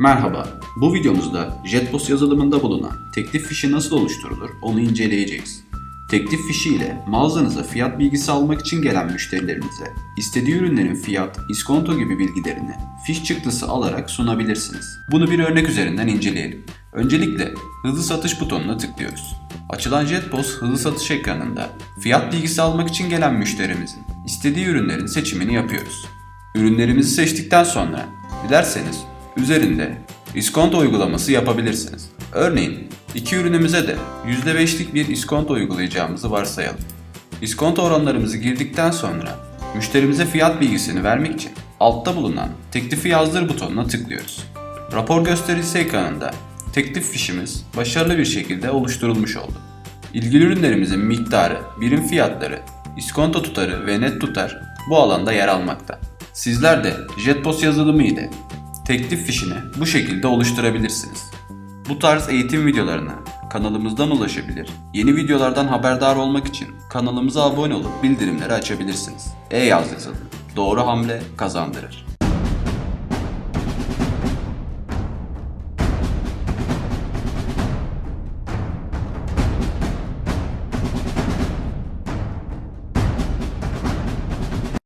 Merhaba, bu videomuzda JetBoss yazılımında bulunan teklif fişi nasıl oluşturulur onu inceleyeceğiz. Teklif fişi ile mağazanıza fiyat bilgisi almak için gelen müşterilerinize istediği ürünlerin fiyat, iskonto gibi bilgilerini fiş çıktısı alarak sunabilirsiniz. Bunu bir örnek üzerinden inceleyelim. Öncelikle hızlı satış butonuna tıklıyoruz. Açılan JetBoss hızlı satış ekranında fiyat bilgisi almak için gelen müşterimizin istediği ürünlerin seçimini yapıyoruz. Ürünlerimizi seçtikten sonra dilerseniz üzerinde iskonto uygulaması yapabilirsiniz. Örneğin iki ürünümüze de %5'lik bir iskonto uygulayacağımızı varsayalım. İskonto oranlarımızı girdikten sonra müşterimize fiyat bilgisini vermek için altta bulunan teklifi yazdır butonuna tıklıyoruz. Rapor gösterisi ekranında teklif fişimiz başarılı bir şekilde oluşturulmuş oldu. İlgili ürünlerimizin miktarı, birim fiyatları, iskonto tutarı ve net tutar bu alanda yer almakta. Sizler de JetPost yazılımı ile teklif fişini bu şekilde oluşturabilirsiniz. Bu tarz eğitim videolarına kanalımızdan ulaşabilir, yeni videolardan haberdar olmak için kanalımıza abone olup bildirimleri açabilirsiniz. E-yaz yazılımı. Doğru hamle kazandırır.